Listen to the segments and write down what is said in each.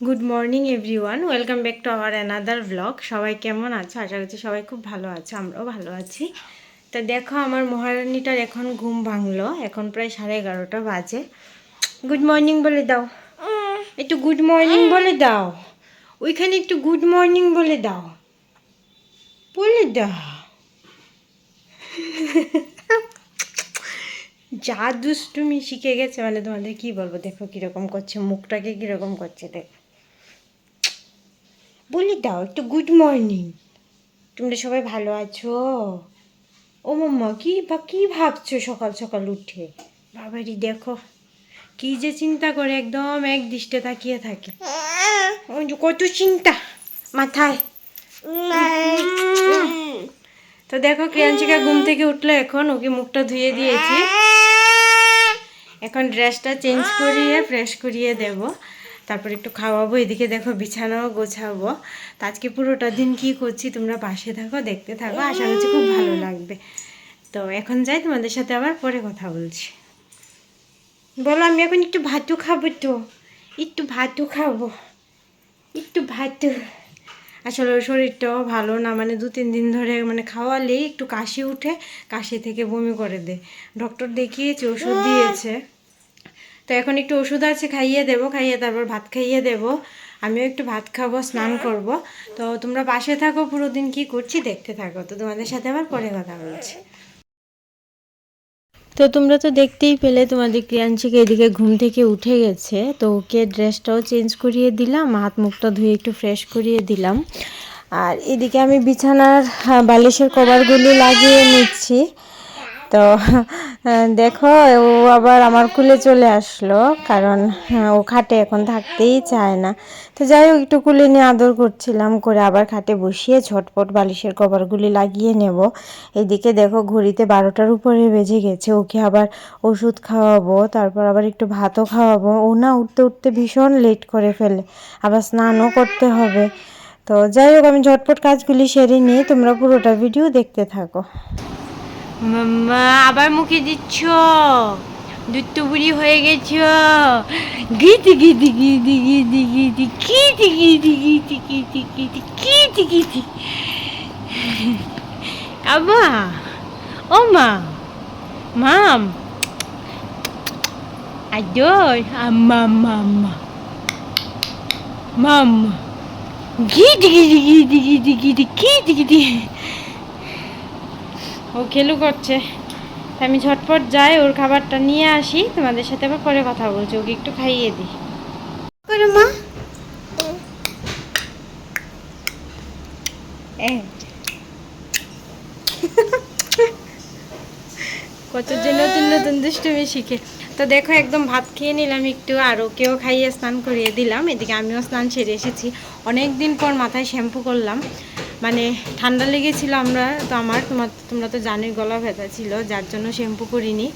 Good morning everyone welcome back to our another blog সবাই কেমন আছে? আশা করছি সবাই খুব ভালো আছে আমরাও ভালো আছি। তা দেখো আমার মহারানীটার এখন ঘুম ভাঙলো। এখন প্রায় সাড়ে এগারোটা বাজে। গুড মর্নিং বলে দাও। একটু গুড মর্নিং বলে দাও। ওইখানে একটু গুড মর্নিং বলে দাও। বলে দাও। যা দুষ্টুমি শিখে গেছে মানে তোমাদের কি বলব? দেখো কীরকম করছে মুখটাকে কীরকম করছে দেখো। বলে দাও, একটু গুড মর্নিং তোমরা সবাই ভালো আছো? ও মাম্মা, কি বা, কি ভাবছ সকাল সকাল উঠে? বাবারি, দেখো, কি যে চিন্তা করে, একদম এক দৃষ্টে তাকিয়ে থাকে। কত চিন্তা মাথায়। তো দেখো ক্রিয়াঞ্চিকা ঘুম থেকে উঠল এখন, ওকে মুখটা ধুয়ে দিয়েছি। এখন ড্রেসটা চেঞ্জ করিয়ে ফ্রেশ করিয়ে দেব। তারপর একটু খাওয়াবো এদিকে দেখো বিছানাও গোছাবো। তো আজকে পুরোটা দিন কি করছি তোমরা পাশে থাকো দেখতে থাকো আশা করছি খুব ভালো লাগবে। তো এখন যাই তোমাদের সাথে আবার পরে কথা বলছি। বলো আমি এখন একটু ভাতু খাব তো। একটু ভাতু খাব। একটু ভাতু। আসলে ওর শরীরটাও ভালো না মানে দু তিন দিন ধরে মানে খাওয়ালেই একটু কাশি উঠে কাশি থেকে বমি করে দেয়। ডক্টর দেখিয়েছে ওষুধ দিয়েছে। তো এখন একটু ওষুধ আছে খাইয়ে দেবো খাইয়ে তারপর ভাত খাইয়ে দেবো। আমিও একটু ভাত খাব স্নান করব। তো তোমরা পাশে থাকো পুরো দিন কী করছি দেখতে থাকো। তো তোমাদের সাথে আবার পরে কথা বলছি। তো তোমরা তো দেখতেই পেলে তোমাদের ক্রিয়াঞ্চিকে এদিকে ঘুম থেকে উঠে গেছে। তো ওকে ড্রেসটাও চেঞ্জ করিয়ে দিলাম হাত মুখটা ধুয়ে একটু ফ্রেশ করিয়ে দিলাম। আর এদিকে আমি বিছানার বালিশের কভারগুলি লাগিয়ে নিচ্ছি। তো দেখো ও আবার আমার কুলে চলে আসলো কারণ হ্যাঁ, ও খাটে এখন থাকতেই চায় না। তো যাই হোক একটু কুলে নিয়ে আদর করছিলাম করে আবার খাটে বসিয়ে ঝটপট বালিশের কভারগুলি লাগিয়ে নেব। এদিকে দেখো ঘড়িতে বারোটার উপরে বেজে গেছে ওকে আবার ওষুধ খাওয়াবো তারপর আবার একটু ভাতও খাওয়াবো। ও না উঠতে উঠতে ভীষণ লেট করে ফেলে আবার স্নানও করতে হবে। তো যাই হোক আমি ঝটপট কাজগুলি সেরে নিয়ে তোমরা পুরোটা ভিডিও দেখতে থাকো। আবার মুখে দিচ্ছ দুধ বুড়ি হয়ে গেছ Giti Giti Giti Giti Giti কিতি Giti Giti Giti Giti কিতি Giti আবা ও মা মাম আদর আম্মা মাম্মা মাম্মা গিটি গিটি গিটি গিটি গিটি গিটি গিটি ও খেলু করছে। আমি ঝটপট যাই ওর খাবারটা নিয়ে আসি তোমাদের সাথে আবার পরে কথা বলছি ওকে একটু খাইয়ে দিই। করো মা। কত যে নতুন নতুন দুষ্টুমি শিখে। তো দেখো একদম ভাত খেয়ে নিলাম একটু আর ওকেও খাইয়ে স্নান করিয়ে দিলাম এদিকে আমিও স্নান সেরে এসেছি। অনেক দিন পর মাথায় শ্যাম্পু করলাম। মানে ঠান্ডা লেগেছিল আমরা, তো আমার, তোমার, তোমরা তো জানোই গলা ব্যথা ছিল, যার জন্য শ্যাম্পু করিনি।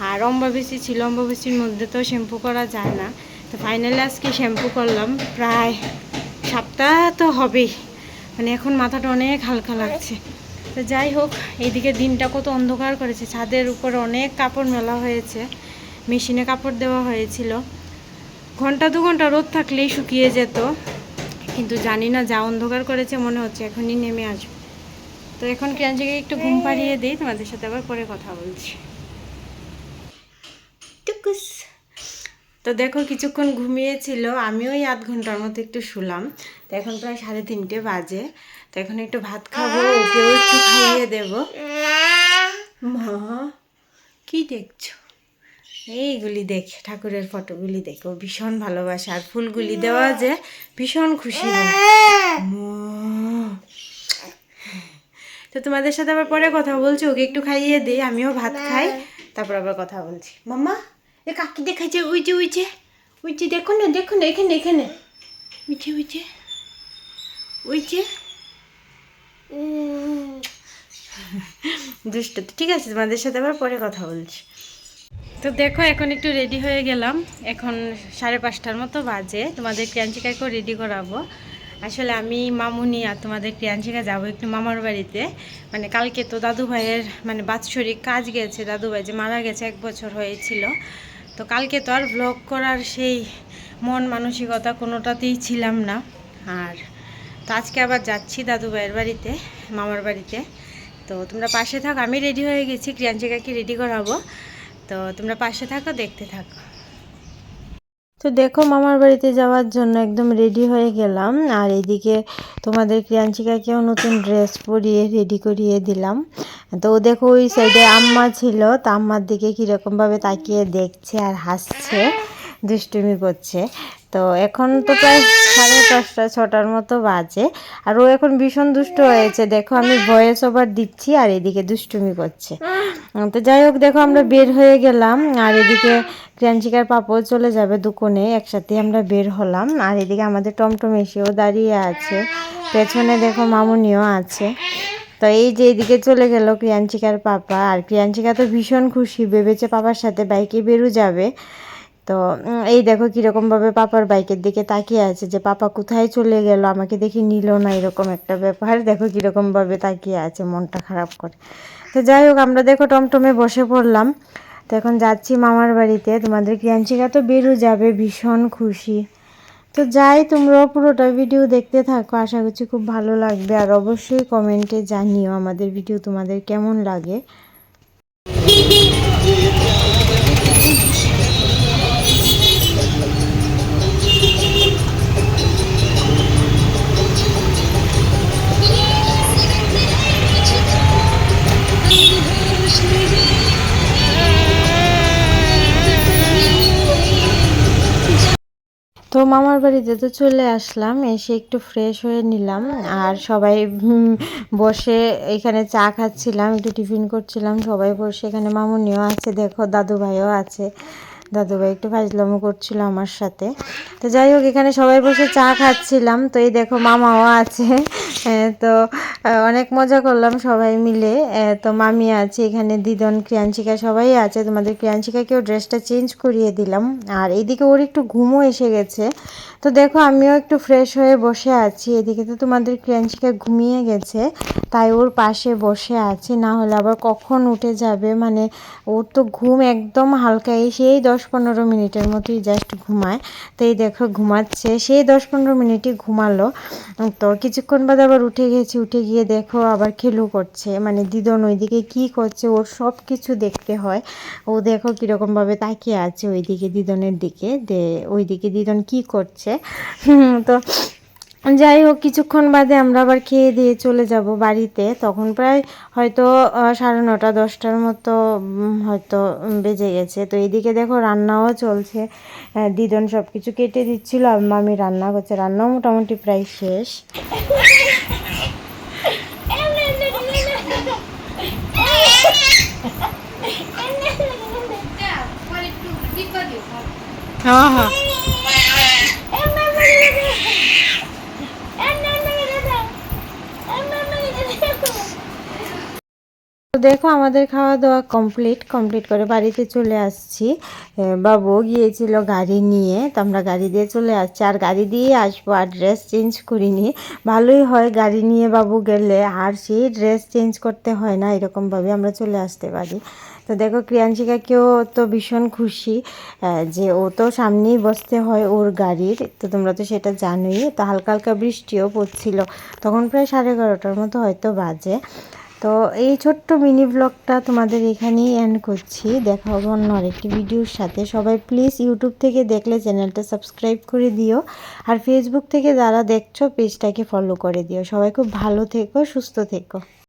আর অম্বাবেশি ছিল অম্বাবেশির মধ্যে তো শ্যাম্পু করা যায় না। তো ফাইনালি আজকে শ্যাম্পু করলাম, প্রায় সপ্তাহ তো হবেই। মানে এখন মাথাটা অনেক হালকা লাগছে। তো যাই হোক এইদিকে দিনটা কত অন্ধকার করেছে। ছাদের উপরে অনেক কাপড় মেলা হয়েছে। মেশিনে কাপড় দেওয়া হয়েছিল। ঘণ্টা দু ঘণ্টা রোদ থাকলেই শুকিয়ে যেত। কিন্তু জানি না যা অন্ধকার করেছে মনে হচ্ছে এখনই নেমে আসবে। তো এখন ক্রিয়াঞ্জিকে একটু ঘুম পাড়িয়ে দিই তোমাদের সাথে আবার পরে কথা বলছি। টুকুস। তো দেখো কিছুক্ষণ ঘুমিয়েছিল আমিও ওই আধ ঘণ্টার মতো একটু শুলাম। তো এখন প্রায় সাড়ে তিনটে বাজে। তো এখন একটু ভাত খাব ওকেও একটু খাইয়ে দেবো। মা কি দেখছ? এইগুলি দেখ ঠাকুরের ফটোগুলি দেখো ভীষণ ভালোবাসে। আর ফুলগুলি দেওয়া যে ভীষণ খুশি তো তোমাদের সাথে আবার পরে কথা বলছি ওকে একটু খাইয়ে দিই আমিও ভাত খাই তারপর আবার কথা বলছি। মাম্মা এ কাকি দেখাচ্ছে ওই যে ওই যে ওই যে দেখো না দেখো না এখানে এখানে। ওই যে ওই যে ওই যে। দুষ্ট ঠিক আছে তোমাদের সাথে আবার পরে কথা বলছি। তো দেখো, এখন একটু রেডি হয়ে গেলাম। এখন সাড়ে পাঁচটার মতো বাজে। তোমাদের ক্রিয়াঞ্চিকাকেও রেডি করাবো। আসলে আমি মামুনি আর তোমাদের ক্রিয়াঞ্চিকা যাব একটু মামার বাড়িতে। মানে কালকে তো দাদু ভাইয়ের মানে বাৎসরিক কাজ গেছে দাদু ভাই, যে মারা গেছে, এক বছর হয়েছিল। তো কালকে তো আর ব্লগ করার সেই মন মানসিকতা কোনোটাতেই ছিলাম না। আর তো আজকে আবার যাচ্ছি দাদু ভাইয়ের বাড়িতে, মামার বাড়িতে। তো তোমরা পাশে থাক, আমি রেডি হয়ে গেছি ক্রিয়াঞ্চিকাকে রেডি করাবো। তো তোমরা পাশে থাকো, দেখতে থাকো। তো দেখো, মামার বাড়িতে যাওয়ার জন্য একদম রেডি হয়ে গেলাম। আর এদিকে তোমাদের ক্রিয়াঞ্চিকাকেও নতুন ড্রেস পরিয়ে রেডি করিয়ে দিলাম। তো ও দেখো, ওই সাইডে আম্মা ছিল। তা আম্মার দিকে কীরকমভাবে তাকিয়ে দেখছে আর হাসছে। দুষ্টুমি করছে। তো এখন তো প্রায় সাড়ে পাঁচটা, ছটার মতো বাজে। আর ও এখন ভীষণ দুষ্ট হয়েছে। দেখো, আমি ভয়েস ওভার দিচ্ছি আর এদিকে দুষ্টুমি করছে। তো যাই হোক, দেখো, আমরা বের হয়ে গেলাম। আর এদিকে ক্রাঞ্চিকার পাপাও চলে যাবে দুকনে একসাথে আমরা বের হলাম। আর এদিকে আমাদের টমটম এসেও দাঁড়িয়ে আছে। পেছনে দেখো, মামুনিও আছে। তো এই যে এদিকে চলে গেল ক্রিয়াঞ্চিকার পাপা। আর ক্রিয়াঞ্চিকা তো ভীষণ খুশি। ভেবেছে পাপার সাথে বাইকে বেরু যাবে। তো এই দেখো কীরকমভাবে পাপার বাইকের দিকে তাকিয়ে আছে যে, পাপা কোথায় চলে গেল? আমাকে দেখি নিল না, এরকম একটা ব্যাপার। দেখো কীরকমভাবে তাকিয়ে আছে মনটা খারাপ করে। তো যাই হোক, আমরা দেখো টমটমে বসে পড়লাম। তো এখন যাচ্ছি মামার বাড়িতে। তোমাদের ক্রিয়াঞ্চিকা তো বেরো যাবে, ভীষণ খুশি। তো যাই, তোমরাও পুরোটা ভিডিও দেখতে থাকো। আশা করছি খুব ভালো লাগবে। আর অবশ্যই কমেন্টে জানিও আমাদের ভিডিও তোমাদের কেমন লাগে। তো মামার বাড়িতে তো চলে আসলাম, এসে একটু ফ্রেশ হয়ে নিলাম আর সবাই বসে এখানে চা খাচ্ছিলাম, একটু টিফিন করছিলাম, সবাই বসে এখানে মামুনিও আছে, দেখো দাদু ভাইও আছে। দাদু ভাই একটু ফাজলামো করছিল আমার সাথে। তো যাই হোক, এখানে সবাই বসে চা খাচ্ছিলাম। তো এই দেখো মামাও আছে। তো অনেক মজা করলাম সবাই মিলে। তো মামি আছে, এখানে দিদন ক্রিয়াঞ্চিকা সবাই আছে। তোমাদের ক্রিয়াঞ্চিকাকেও ড্রেসটা চেঞ্জ করিয়ে দিলাম। আর এইদিকে ওর একটু ঘুমও এসে গেছে। তো দেখো, আমিও একটু ফ্রেশ হয়ে বসে আছি। এদিকে তো তোমাদের ক্রিয়াঞ্চিকা ঘুমিয়ে গেছে, তাই ওর পাশে বসে আছি। না হলে আবার কখন উঠে যাবে? মানে ওর তো ঘুম একদম হালকা। এসে এই দশ পনেরো মিনিটের মতোই জাস্ট ঘুমায়। তো এই দেখো ঘুমাচ্ছে। সেই দশ পনেরো মিনিটই ঘুমালো। তো কিছুক্ষণ বাদে আবার উঠে গেছি। উঠে গিয়ে দেখো আবার খেলু করছে। মানে দিদন ওইদিকে কি করছে, ওর সব কিছু দেখতে হয়। ও দেখো কীরকমভাবে তাকিয়ে আছে ওইদিকে দিদনের দিকে। দে ওইদিকে দিদন কি করছে। তো যাই হোক, কিছুক্ষণ বাদে আমরা আবার খেয়ে দিয়ে চলে যাব বাড়িতে। তখন প্রায় হয়তো সাড়ে নটা, দশটার মতো হয়তো বেজে গেছে। তো এদিকে দেখো রান্নাও চলছে। দিদন সব কিছু কেটে দিচ্ছিল আর মামি রান্না করছে। রান্নাও মোটামুটি প্রায় শেষ। হ্যাঁ হ্যাঁ। দেখো আমাদের খাওয়া দাওয়া কমপ্লিট কমপ্লিট করে বাড়িতে চলে আসছি। বাবু গিয়েছিল গাড়ি নিয়ে, তো আমরা গাড়ি দিয়ে চলে আসছি। আর গাড়ি দিয়ে আসব, আর ড্রেস চেঞ্জ করিনি। ভালোই হয় গাড়ি নিয়ে বাবু গেলে, আর সেই ড্রেস চেঞ্জ করতে হয় না, এরকমভাবে আমরা চলে আসতে পারি। তো দেখো ক্রিয়াঞ্চিকাকেও তো ভীষণ খুশি যে ও তো সামনেই বসতে হয় ওর গাড়ির। তো তোমরা তো সেটা জানোই, তো হালকা হালকা বৃষ্টিও পড়ছিল। তখন প্রায় সাড়ে এগারোটার মতো হয়তো বাজে। তো এই ছোট্ট মিনি ব্লগটা তোমাদের এখানেই এন্ড করছি। দেখা হব অন্য আরেকটি ভিডিওর সাথে। সবাই প্লিজ ইউটিউব থেকে দেখলে চ্যানেলটা সাবস্ক্রাইব করে দিও। আর ফেসবুক থেকে যারা দেখছ পেজটাকে ফলো করে দিও। সবাই খুব ভালো থেকো, সুস্থ থেকো।